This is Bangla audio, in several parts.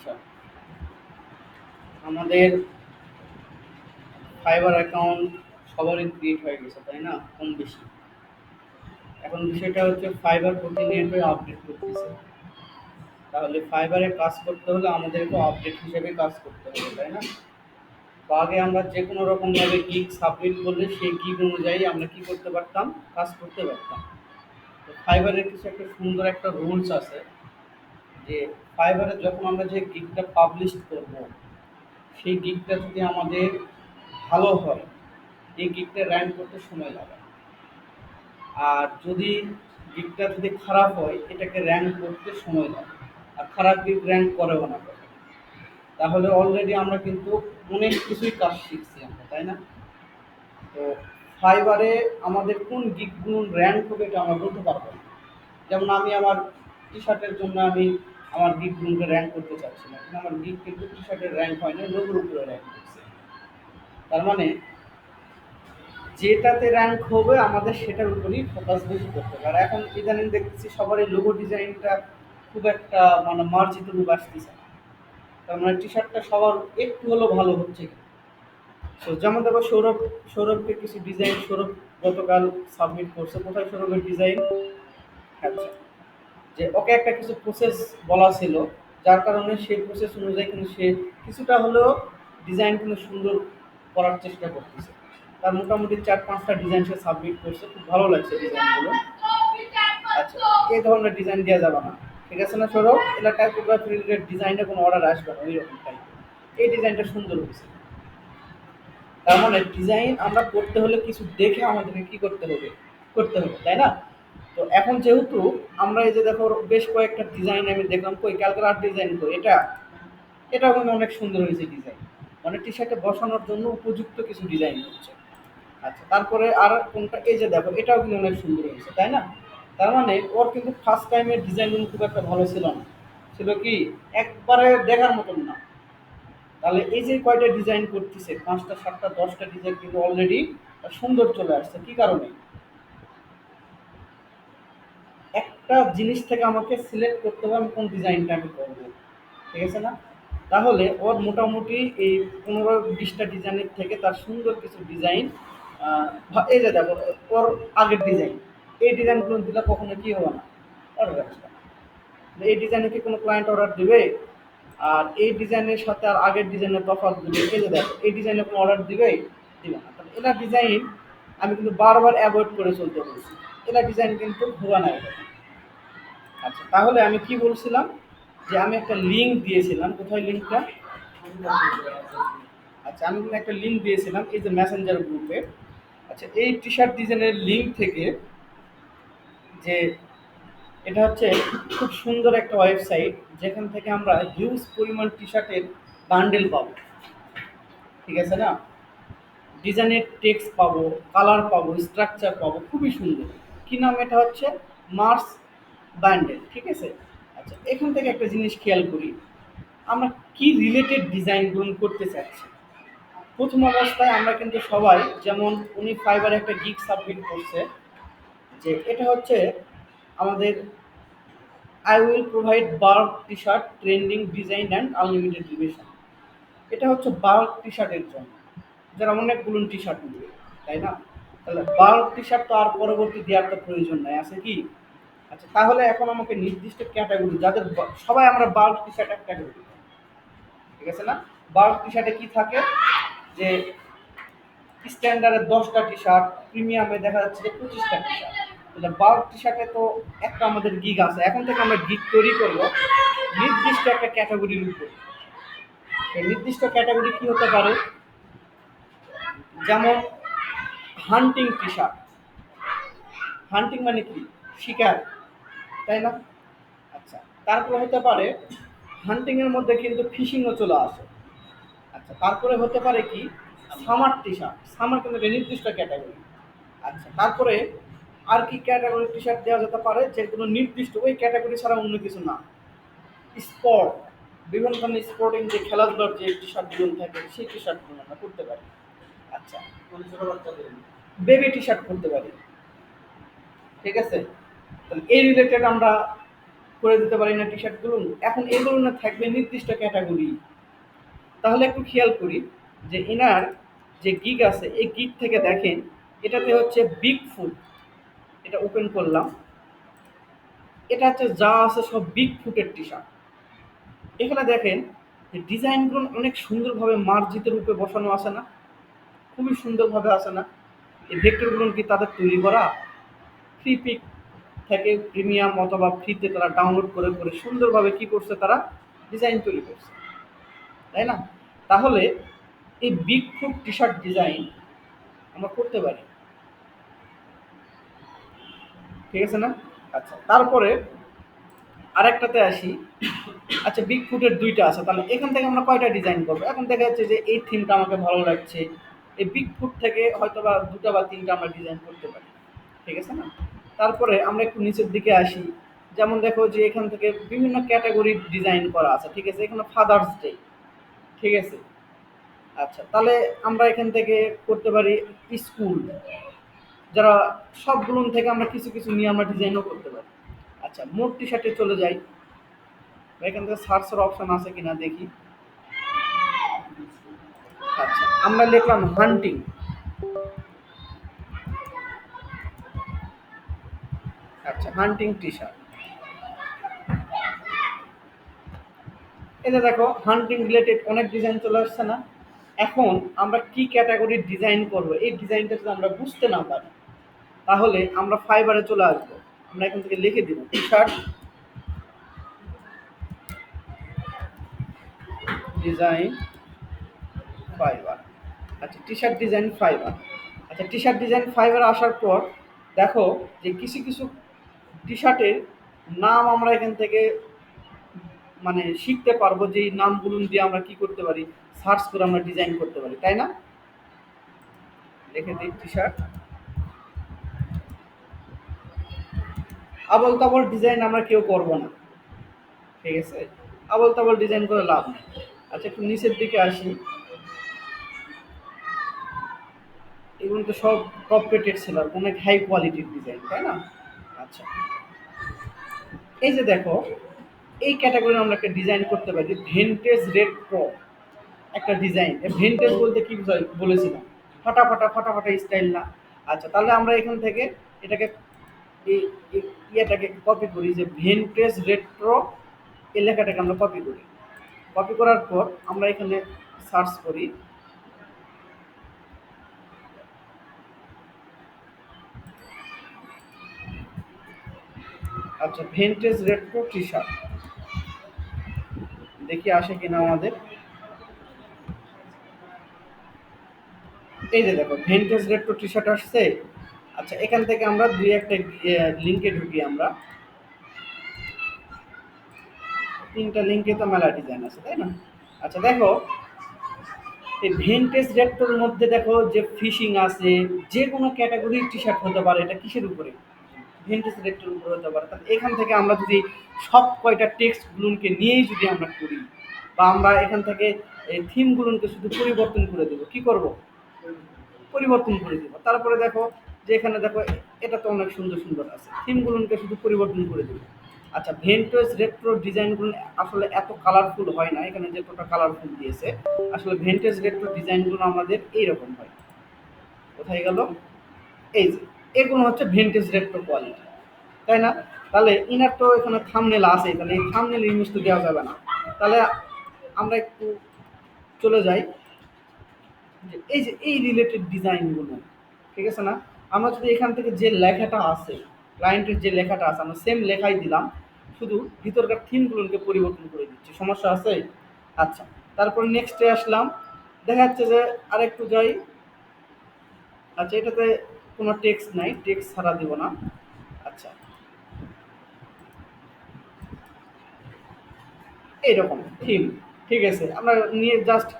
আচ্ছা। আমাদের ফাইবার অ্যাকাউন্ট সবারই ক্রিয়েট হয়ে গেছে, তাই না? কম বেশি। এখন বিষয়টা হচ্ছে ফাইবার প্রতিনিয়ত আপডেট করতেছে। তাহলে ফাইবারে কাজ করতে হলে আমাদেরকে আপডেট হিসেবে কাজ করতে হবে, তাই না? তো আগে আমরা যে কোনো রকমভাবে গিগ সাবমিট করলে সেই গিগ অনুযায়ী আমরা কি করতে পারতাম? কাজ করতে পারতাম। তো ফাইবারের কিছু একটা সুন্দর একটা রুলস আছে। যে ফাইবারে যখন আমরা যে গিগটা পাবলিশ করব, সেই গিগটা যদি আমাদের ভালো হয়, এই গিগটা র্যাঙ্ক করতে সময় লাগে। আর যদি গিগটা যদি খারাপ হয়, এটাকে র্যাঙ্ক করতে সময় লাগে। আর খারাপ গিগ র্যাঙ্ক করেও না তাহলে অলরেডি আমরা কিন্তু অনেক কিছুই কাজ শিখছি আমরা, তাই না? তো ফাইবারে আমাদের কোন গিকগুলো র্যাঙ্ক হবে এটা আমরা বলতে পারব না। যেমন আমি আমার টি শার্টের জন্য আমি আমার গিকগুলোকে র্যাঙ্ক করতে চাচ্ছি না কিন্তু আমার গিক কিন্তু টি শার্টের র্যাঙ্ক না লোগোর উপরে র্যাঙ্ক করছে। তার মানে যেটাতে র্যাঙ্ক হবে আমাদের সেটার উপরই ফোকাস বেশি করতে হবে। আর এখন ইদানিং দেখতেছি সবারই লোগো ডিজাইনটা খুব একটা মানে মার্জিত রূপ আসতেছে তার মানে টি শার্টটা সবার একটু হলেও ভালো হচ্ছে তো যেমন দেখো সৌরভ, সৌরভকে কিছু ডিজাইন সৌরভ গতকাল সাবমিট করছে। কোথায় সৌরভের ডিজাইন আচ্ছা যে ওকে একটা কিছু প্রসেস বলা ছিল, যার কারণে সেই প্রসেস অনুযায়ী কিন্তু সে কিছুটা হলেও ডিজাইন কিন্তু সুন্দর করার চেষ্টা করতেছে। তার মোটামুটি চার পাঁচটা ডিজাইন সে সাবমিট করছে, খুব ভালো লাগছে ডিজাইনগুলো আচ্ছা এই ধরনের ডিজাইন দেওয়া যাবে না। ঠিক আছে না, সৌরভ? এটা টাইপোগ্রাফি রিলেটেড ডিজাইনে কোনো অর্ডার আসবে না ওই রকম টাইপ এই ডিজাইনটা সুন্দর হয়েছে। তার মানে ডিজাইন আমরা করতে হলে কিছু দেখে আমাদেরকে কি করতে হবে? করতে হবে, তাই না? তো এখন যেহেতু আমরা এই যে দেখো বেশ কয়েকটা ডিজাইন আমি দেখলাম, কই ক্যালকালার ডিজাইন তো এটা এটা কিন্তু অনেক সুন্দর হয়েছে ডিজাইন মানে টি শার্টে বসানোর জন্য উপযুক্ত কিছু ডিজাইন হচ্ছে। আচ্ছা তারপরে আর কোনটা? এই যে দেখো, এটাও কিন্তু অনেক সুন্দর হয়েছে, তাই না? তার মানে ওর কিন্তু ফার্স্ট টাইমের ডিজাইন খুব একটা ভালো ছিল না। ছিল কি, একবারে দেখার মতন না। তাহলে এই যে কয়টা ডিজাইন করতেছে, পাঁচটা, সাতটা, দশটা ডিজাইন কিন্তু অলরেডি সুন্দর চলে আসছে। কি কারণে? একটা জিনিস থেকে আমাকে সিলেক্ট করতে হবে আমি কোন ডিজাইনটা আমি করব, ঠিক আছে না? তাহলে ওর মোটামুটি এই পনেরো বিশটা ডিজাইনের থেকে তার সুন্দর কিছু ডিজাইন এই যে দেখো, ওর আগের ডিজাইন এই ডিজাইনগুলো দিলে কখনো কি হবে না? অর্ডার এই ডিজাইনে কি কোনো ক্লায়েন্ট অর্ডার দেবে? আর এই ডিজাইনের সাথে আর আগের ডিজাইনের তফাৎ দিবে এই যে দেখো, এই ডিজাইনে কোনো অর্ডার দিবে? দিবে না। তাহলে এটা ডিজাইন আমি কিন্তু বারবার অ্যাভয়েড করে চলতে বলছি। এটা ডিজাইন কিন্তু ভুয়া না এরকম আচ্ছা তাহলে আমি কি বলছিলাম? যে আমি একটা লিঙ্ক দিয়েছিলাম। কোথায় লিঙ্কটা আচ্ছা আমি একটা লিঙ্ক দিয়েছিলাম, এই যে মেসেঞ্জার গ্রুপে আচ্ছা এই টি শার্ট ডিজাইনের লিঙ্ক থেকে যে এটা হচ্ছে খুব সুন্দর একটা ওয়েবসাইট যেখান থেকে আমরা হিউজ পরিমাণ টি শার্টের বান্ডেল পাবো। ঠিক আছে না? ডিজাইনের টেক্সট পাবো কালার পাবো স্ট্রাকচার পাবো, খুবই সুন্দর। কি নাম এটা হচ্ছে? মার্স বান্ডেল ঠিক আছে? আচ্ছা এখান থেকে একটা জিনিস খেয়াল করি। আমরা কি রিলেটেড ডিজাইনগুলো করতে চাচ্ছি? প্রথম অবস্থায় আমরা কিন্তু সবাই, যেমন উনি ফাইবার একটা গিগ সাবমিট করছে, যে এটা হচ্ছে আমাদের I will provide bulk T shirt trending design and unlimited division এটা হচ্ছে বাল্ক টি শার্টের জন্য। যারা অনেক অনেকগুলো টি শার্ট নেবে, তাই না? তাহলে বাল্ক টি শার্ট তো আর পরবর্তী দেওয়ার তো প্রয়োজন নাই। আছে কি? আচ্ছা তাহলে এখন আমাকে নির্দিষ্ট ক্যাটাগরি যাদের সবাই আমরা বাল্ক টি শার্ট এক ক্যাটাগরি ঠিক আছে না? বাল্ক টি শার্টে কি থাকে? যে স্ট্যান্ডার্ডের দশটা টি শার্ট প্রিমিয়ামে দেখা যাচ্ছে যে পঁচিশটা টি শার্ট তাহলে বাল্ক টি শার্টে তো একটা আমাদের গিগ আছে। এখন থেকে আমরা গিগ তৈরি করব নির্দিষ্ট একটা ক্যাটাগরির উপর। এই নির্দিষ্ট ক্যাটাগরি কি হতে পারে? যেমন হান্টিং টি শার্ট হান্টিং মানে কি? শিকার। তাই না? আচ্ছা তারপরে হতে পারে হান্টিংয়ের মধ্যে কিন্তু ফিশিংও চলে আসে। আচ্ছা তারপরে হতে পারে কি? সামার টি শার্ট সামার কিন্তু নির্দিষ্ট ক্যাটাগরি আচ্ছা তারপরে আর কি ক্যাটাগরি টি শার্ট দেওয়া যেতে পারে? যেগুলো নির্দিষ্ট ওই ক্যাটাগরি ছাড়া অন্য কিছু না। স্পোর্ট বিভিন্ন ধরনের স্পোর্টিং যে খেলাধুলার যে টি শার্টগুলো থাকে সেই টি শার্টগুলো আমরা করতে পারি। আচ্ছা বেবি টি শার্ট করতে পারি। ঠিক আছে? এই রিলেটেড আমরা করে দিতে পারি না টি শার্টগুলো এখন এগুলো না থাকবে নির্দিষ্ট ক্যাটাগরি তাহলে একটু খেয়াল করি যে ইনার যে গিগ আছে, এই গিগ থেকে দেখেন, এটাতে হচ্ছে বিগ ফুট এটা ওপেন করলাম। এটা হচ্ছে যা আছে সব বিগ ফুটের টি শার্ট এখানে দেখেন, যে ডিজাইনগুলো অনেক সুন্দরভাবে মার্জিত রূপে বসানো আছে না? খুবই সুন্দরভাবে আছে না? এই ভেক্টরগুলো কি তাদের তৈরি করা? ফ্রি পিক থেকে প্রিমিয়াম অথবা ফ্রিতে তারা ডাউনলোড করে করে সুন্দরভাবে কি করছে তারা? ডিজাইন তৈরি করছে। তাই না? তাহলে এই big foot T shirt design আমরা করতে পারি। ঠিক আছে না? আচ্ছা তারপরে আরেকটাতে আসি। আচ্ছা বিগ ফুটের দুইটা আছে। তাহলে এখান থেকে আমরা কয়টা ডিজাইন করব? এখন দেখা যাচ্ছে যে এই থিমটা আমাকে ভালো লাগছে। এই বিগ ফুট থেকে হয়তো বা দুটা বা তিনটা আমরা ডিজাইন করতে পারি। ঠিক আছে না? তারপরে আমরা একটু নিচের দিকে আসি। যেমন দেখো যে এখান থেকে বিভিন্ন ক্যাটাগরির ডিজাইন করা আছে, ঠিক আছে? এখানে ফাদার্স ডে ঠিক আছে? আচ্ছা তাহলে আমরা এখান থেকে করতে পারি স্কুল। যারা সবগুলো থেকে আমরা কিছু কিছু নিয়ে আমরা ডিজাইনও করতে পারি। আচ্ছা মোট টি শার্টে চলে যাই। এখান থেকে সার্চের অপশন আছে কিনা দেখি। আচ্ছা আমরা লিখলাম হান্টিং হান্টিং টি শার্ট এটা দেখো হান্টিং রিলেটেড অনেক ডিজাইন চলে আসছে না। এখন আমরা কি ক্যাটাগরির ডিজাইন করব? এই ডিজাইনটা যদি আমরা বুঝতে না পারি, তাহলে আমরা ফাইবারে চলে আসব। আমরা এখান থেকে লিখে দিব টি শার্ট ডিজাইন ফাইবার আচ্ছা টি শার্ট ডিজাইন ফাইবার আচ্ছা টি শার্ট ডিজাইন ফাইবার আসার পর দেখো যে কিছু কিছু টি শার্টের নাম আমরা এখান থেকে মানে শিখতে পারব যে এই নামগুলো দিয়ে আমরা কি করতে পারি সার্চ করে আমরা ডিজাইন করতে পারি, তাই না? লিখে দিই টি শার্ট আবল তাবল ডিজাইন আমরা কেউ করব না। ঠিক আছে? আবল তাবল ডিজাইন করে লাভ নেই। আচ্ছা একটু নিচের দিকে আসি। এগুলো তো সব টপ রেটেড সেলার অনেক হাই কোয়ালিটির ডিজাইন তাই না? আচ্ছা। এই যে দেখো, এই ক্যাটাগরি আমরা একটা ডিজাইন করতে পারি ভেন্টেজ রেড প্রো একটা ডিজাইন ভেন্টেজ বলতে কি বলেছিলাম? ফাটা ফাটা ফাটা ফাটা স্টাইল না। আচ্ছা তাহলে আমরা এখান থেকে এটাকে ইয়েটাকে কপি করি, যে ভেন্টেজ রেট্রো এই লেখাটাকে আমরা কপি করি। কপি করার পর আমরা এখানে সার্চ করি। আচ্ছা ভেন্টেজ রেট্রো টি শার্ট দেখি আসে কিনা আমাদের। এই যে দেখো ভেন্টেজ রেট্রো টি শার্ট আসছে। আচ্ছা এখান থেকে আমরা দুই একটা লিঙ্কে ঢুকি আমরা। তিনটা লিঙ্কে তো মেলা ডিজাইন আছে, তাই না? আচ্ছা দেখো, এই ভেন্টেজ রেট্রোর মধ্যে দেখো যে ফিশিং আছে, যে কোনো ক্যাটাগরির টি শার্ট হতে পারে, এটা কিসের উপরে? ভেন্টেজ রেট্রোর উপরে হতে পারে। তাহলে এখান থেকে আমরা যদি সব কয়টা টেক্সটগুলোকে নিয়েই যদি আমরা করি, বা আমরা এখান থেকে এই থিমগুলোকে শুধু পরিবর্তন করে দেবো, কি করব? পরিবর্তন করে দেবো। তারপরে দেখো যে এখানে দেখো, এটা তো অনেক সুন্দর সুন্দর আছে। থিমগুলোকে শুধু পরিবর্তন করে দেবো। আচ্ছা ভেন্টেজ রেট্রো ডিজাইনগুলো আসলে এত কালারফুল হয় না, এখানে যে কটা কালারফুল দিয়েছে, আসলে ভেন্টেজ রেট্রো ডিজাইনগুলো আমাদের এইরকম হয়। কোথায় গেল? এই যে, এগুলো হচ্ছে ভেন্টেজ রেট্রো কোয়ালিটি তাই না? তাহলে ইনার তো এখানে থামনেল আছে তাহলে এই থামনেল ইমেজ তো দেওয়া যাবে না। তাহলে আমরা একটু চলে যাই। এই যে, এই রিলেটেড ডিজাইনগুলো ঠিক আছে না? আমরা যদি এখান থেকে যে লেখাটা আছে ক্লায়েন্টের যে লেখাটা আছে, আমরা সেম লেখাই দিলাম, শুধু ভিতরকার থিমগুলোকে পরিবর্তন করে দিচ্ছি। সমস্যা আছে? আচ্ছা তারপর নেক্সটে আসলাম। দেখা যাচ্ছে যে আরেকটু যাই। আচ্ছা এটাতে কোনো টেক্সট নাই টেক্সট ছাড়া দিব না আচ্ছা এইরকম থিম ঠিক আছে? আমরা নিয়ে জাস্ট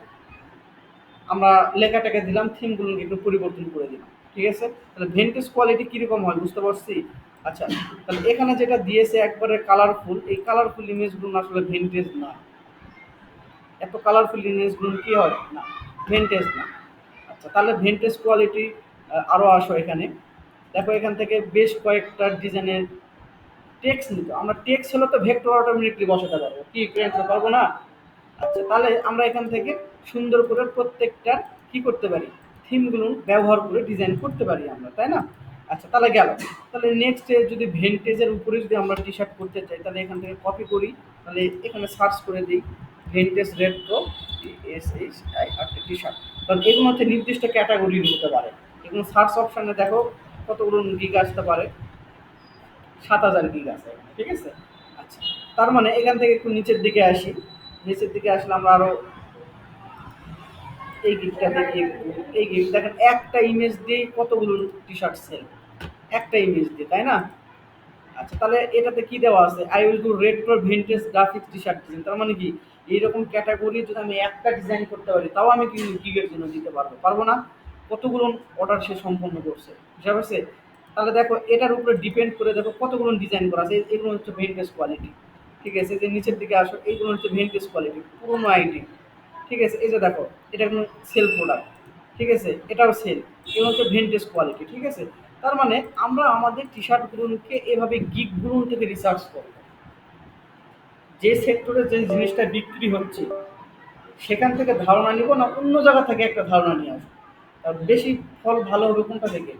আমরা লেখাটাকে দিলাম থিমগুলোকে একটু পরিবর্তন করে দিলাম, ঠিক আছে? তাহলে ভেন্টেজ কোয়ালিটি কীরকম হয় বুঝতে পারছি? আচ্ছা তাহলে এখানে যেটা দিয়েছে একবারে কালারফুল এই কালারফুল ইমেজগুলো আসলে ভেন্টেজ না। এত কালারফুল ইমেজগুলো কী হয়? না ভেন্টেজ না। আচ্ছা তাহলে ভেন্টেজ কোয়ালিটি আরও আসো এখানে। দেখো এখান থেকে বেশ কয়েকটা ডিজাইনের টেক্স নিত আমরা টেক্স হলে তো ভেক্টর অটোমেটিকলি বসাতে পারব। কি ক্রিয়েট পারব না? আচ্ছা তাহলে আমরা এখান থেকে সুন্দর করে প্রত্যেকটা কি করতে পারি? থিমগুলো ব্যবহার করে ডিজাইন করতে পারি আমরা, তাই না? আচ্ছা তাহলে গেল। তাহলে নেক্সট যদি ভেন্টেজের উপরে যদি আমরা টি শার্ট করতে চাই, তাহলে এখান থেকে কপি করি। তাহলে এখানে সার্চ করে দিই vintage red pro S H I R T shirt কারণ এগুলো হচ্ছে নির্দিষ্ট ক্যাটাগরি হতে পারে। এগুলো সার্চ অপশানে দেখো, কতগুলো গিগ আসতে পারে। সাত হাজার গিগ আছে, ঠিক আছে? আচ্ছা তার মানে এখান থেকে একটু নিচের দিকে আসি। নিচের দিকে আসলে আমরা আরও এই গিফটটা দেখি এই গিফট দেখেন, একটা ইমেজ দিয়েই কতগুলো টি শার্ট সেল একটা ইমেজ দিয়ে, তাই না? আচ্ছা তাহলে এটাতে কি দেওয়া আছে? I will do red pro vintage graphics T shirt design তার মানে কি? এইরকম ক্যাটাগরি যদি আমি একটা ডিজাইন করতে পারি, তাও আমি কিন্তু গিগের জন্য দিতে পারব। পারব না? কতগুলো অর্ডার সে সম্পন্ন করছে? বুঝতে পারছে তাহলে দেখো, এটার উপরে ডিপেন্ড করে দেখো কতগুলো ডিজাইন করা আছে, এগুলো হচ্ছে ভেন্টেজ কোয়ালিটি ঠিক আছে? যে নিচের দিকে আসো, এইগুলো হচ্ছে ভেন্টেজ কোয়ালিটি পুরোনো আইটি ঠিক আছে? এই যে দেখো, এটা কোনো সেল প্রোডাক্ট ঠিক আছে? এটাও সেল এগুলো হচ্ছে ভেন্টেজ কোয়ালিটি ঠিক আছে? তার মানে আমরা আমাদের টি শার্টগুলোকে এভাবে গিকগুলো থেকে রিসার্চ করব। যে সেক্টরে যে জিনিসটা বিক্রি হচ্ছে, সেখান থেকে ধারণা নিব না, অন্য জায়গা থেকে একটা ধারণা নিয়ে আসব। বেশি ফল ভালো হবে কোনটা থেকে?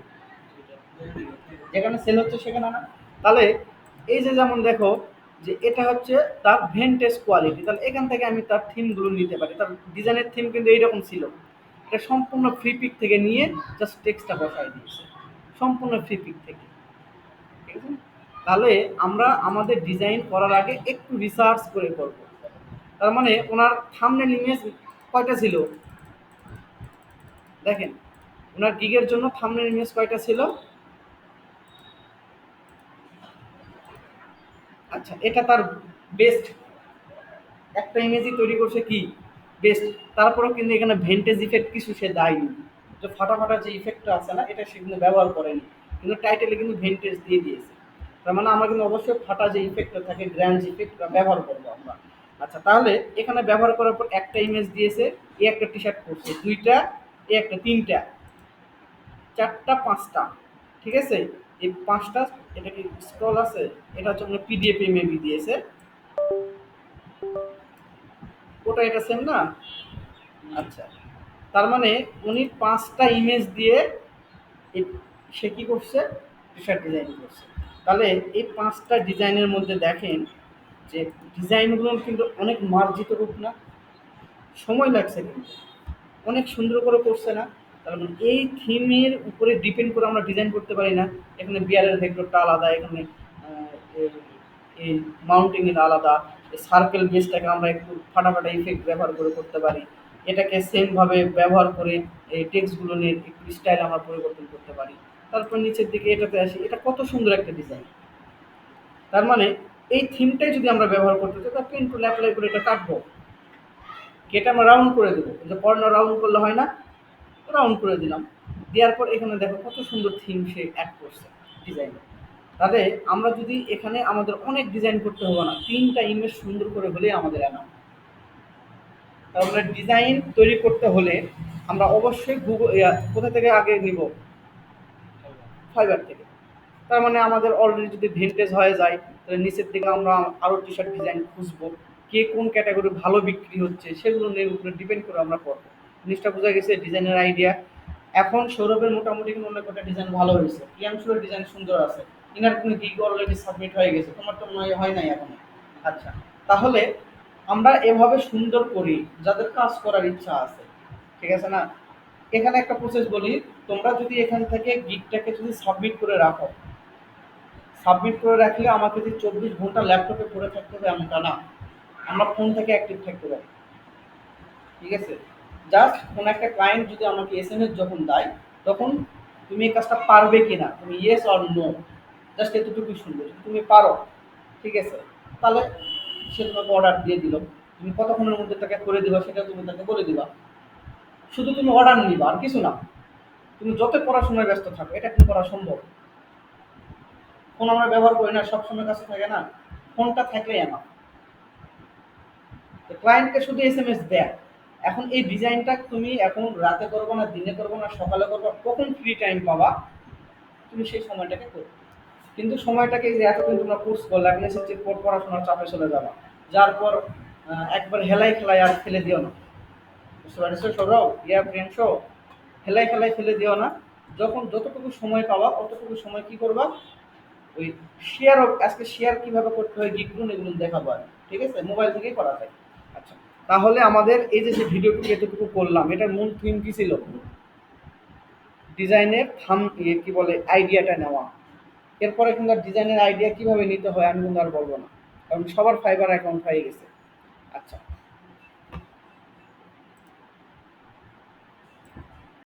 যেখানে সেল হচ্ছে সেখানে না। তাহলে এই যে যেমন দেখো যে এটা হচ্ছে তার ভেন্টেজ কোয়ালিটি তাহলে এখান থেকে আমি তার থিমগুলো নিতে পারি। তার ডিজাইনের থিম কিন্তু এইরকম ছিল। এটা সম্পূর্ণ ফ্রি পিক থেকে নিয়ে জাস্ট টেক্সটটা বসাই দিয়েছে। সম্পূর্ণ ফ্রি পিক থেকে। ঠিক আছে? তাহলে আমরা আমাদের ডিজাইন করার আগে একটু রিসার্চ করে করব। তার মানে ওনার থামনেল ইমেজ কয়টা ছিল? দেখেন, ওনার গিগের জন্য থামনেল ইমেজ কয়টা ছিল? আচ্ছা এটা তার বেস্ট একটা ইমেজই তৈরি করছে কি? বেস্ট তারপরেও কিন্তু এখানে ভেন্টেজ ইফেক্ট কিছু সে দেয়নি। যে ফাটা ফাটা যে ইফেক্টটা আছে না, এটা সে কিন্তু ব্যবহার করেনি। কিন্তু টাইটেলে কিন্তু ভেন্টেজ দিয়ে দিয়েছে। তার মানে আমরা কিন্তু অবশ্যই ফাটা যে ইফেক্টটা থাকে গ্র্যান্ড ইফেক্ট ব্যবহার করব আমরা। আচ্ছা তাহলে এখানে ব্যবহার করার পর একটা ইমেজ দিয়েছে, এ একটা টি শার্ট করছে দুইটা, এ একটা, তিনটা, চারটা, পাঁচটা, ঠিক আছে? এই পাঁচটা, এটা কি স্ক্রল আছে? এটা হচ্ছে আপনার পিডিএফ মেবি দিয়েছে। ওটা এটা সেম না? আচ্ছা। তার মানে উনি পাঁচটা ইমেজ দিয়ে সে কী করছে? টি শার্ট ডিজাইন করছে। তাহলে এই পাঁচটা ডিজাইনের মধ্যে দেখেন যে ডিজাইনগুলো কিন্তু অনেক মার্জিত রূপ না। সময় লাগছে কিন্তু। অনেক সুন্দর করে করছে না। মানে এই থিমের উপরে ডিপেন্ড করে আমরা ডিজাইন করতে পারি না। এখানে বিয়ারের ভেক্টরটা আলাদা, এখানে এই- মাউন্টিংয়ের আলাদা সার্কেল বেসটাকে আমরা একটু ফাটাফাটা ইফেক্ট ব্যবহার করে করতে পারি। এটাকে সেমভাবে ব্যবহার করে এই টেক্সটগুলো নিয়ে একটু স্টাইল আমরা পরিবর্তন করতে পারি। তারপর নিচের দিকে এটাতে আসি, এটা কত সুন্দর একটা ডিজাইন তার মানে এই থিমটাই যদি আমরা ব্যবহার করতে চাই, তাহলে পেন টুল অ্যাপ্লাই করে এটা কাটবো। কেটে আমরা রাউন্ড করে দেবো। যে কর্নার রাউন্ড করলে হয় না রাউন্ড করে দিলাম। দেওয়ার পর এখানে দেখো কত সুন্দর থিম সে অ্যাড করছে ডিজাইন তাহলে আমরা যদি এখানে আমাদের অনেক ডিজাইন করতে হবে না, তিনটা ইমেজ সুন্দর করে হলেই আমাদের এনাম তাহলে ডিজাইন তৈরি করতে হলে আমরা অবশ্যই গুগল কোথা থেকে আগে নিব? ফাইবার থেকে। তার মানে আমাদের অলরেডি যদি ভেন্টেজ হয়ে যায়, তাহলে নিচের দিকে আমরা আরও টি শার্ট ডিজাইন খুঁজবো। কে কোন ক্যাটাগরি ভালো বিক্রি হচ্ছে সেগুলো নিয়ে উপরে ডিপেন্ড করে আমরা করব। জিনিসটা বোঝা গেছে ডিজাইনের আইডিয়া এখন সৌরভের মোটামুটি কিন্তু অনেক কটা ডিজাইন ভালো হয়েছে। প্রিয়াংশুরের ডিজাইন সুন্দর আছে। ইনার কোনো গিগ অলরেডি সাবমিট হয়ে গেছে। তোমার তো মনে হয় হয় নাই এখনও। আচ্ছা তাহলে আমরা এভাবে সুন্দর করি, যাদের কাজ করার ইচ্ছা আছে। ঠিক আছে না? এখানে একটা প্রসেস বলি, তোমরা যদি এখান থেকে গিগটাকে যদি সাবমিট করে রাখো সাবমিট করে রাখলে আমাকে যদি চব্বিশ ঘণ্টা ল্যাপটপে পড়ে থাকতে হবে এমনটা না। আমরা ফোন থেকে অ্যাক্টিভ থাকতে পারি। ঠিক আছে? জাস্ট কোনো একটা ক্লায়েন্ট যদি আমাকে এস এম এস যখন দেয়, তখন তুমি এই কাজটা পারবে কি না তুমি ইয়েস অর নো জাস্ট এতটুকুই শুনবে। যদি তুমি পারো, ঠিক আছে? তাহলে সে তোমাকে অর্ডার দিয়ে দিল। তুমি কতক্ষণের মধ্যে তাকে করে দিবা, সেটা তুমি তাকে বলে দিবা। শুধু তুমি অর্ডার নিবা, আর কিছু না। তুমি যত পড়াশোনায় ব্যস্ত থাকো, এটা কিন্তু করা সম্ভব। ফোন আমরা ব্যবহার করি না, সবসময় কাছে থাকে না। ফোনটা থাকলেই আমার। ক্লায়েন্টকে শুধু এস এম এস দেয়। এখন এই ডিজাইনটা তুমি এখন রাতে করব না, দিনে করব না, সকালে করব কখন ফ্রি টাইম পাবা, তুমি সেই সময়টাকে করবে কিন্তু সময়টাকে যে এতদিন তোমরা কোর্স করলে, এখন এসেছে পর পড়াশোনার চাপে চলে যাবা, যার পর একবার হেলাই খেলায় আর ফেলে দিও না। বুঝতে পারছ? সৌরভ, ইয়া ফ্রেন্ড শো হেলাই খেলায় ফেলে দিও না। যখন যতটুকু সময় পাবা, অতটুকু সময় কি করবা? ওই শেয়ার আজকে শেয়ার কীভাবে করতে হয় গিগুন এগুলো দেখাবো আর ঠিক আছে? মোবাইল থেকেই করা যায়। আচ্ছা। তাহলে আমাদের এই যে ভিডিওটি ভিডিওটুকু এতটুকু করলাম এটার মূল থিম কি ছিল? ডিজাইনের থাম ইয়ে কি বলে, আইডিয়াটা নেওয়া। এরপরে কিন্তু আর ডিজাইনের আইডিয়া কীভাবে নিতে হয় আমি কিন্তু আর বলব না। কারণ সবার ফাইবার অ্যাকাউন্ট হয়ে গেছে। আচ্ছা।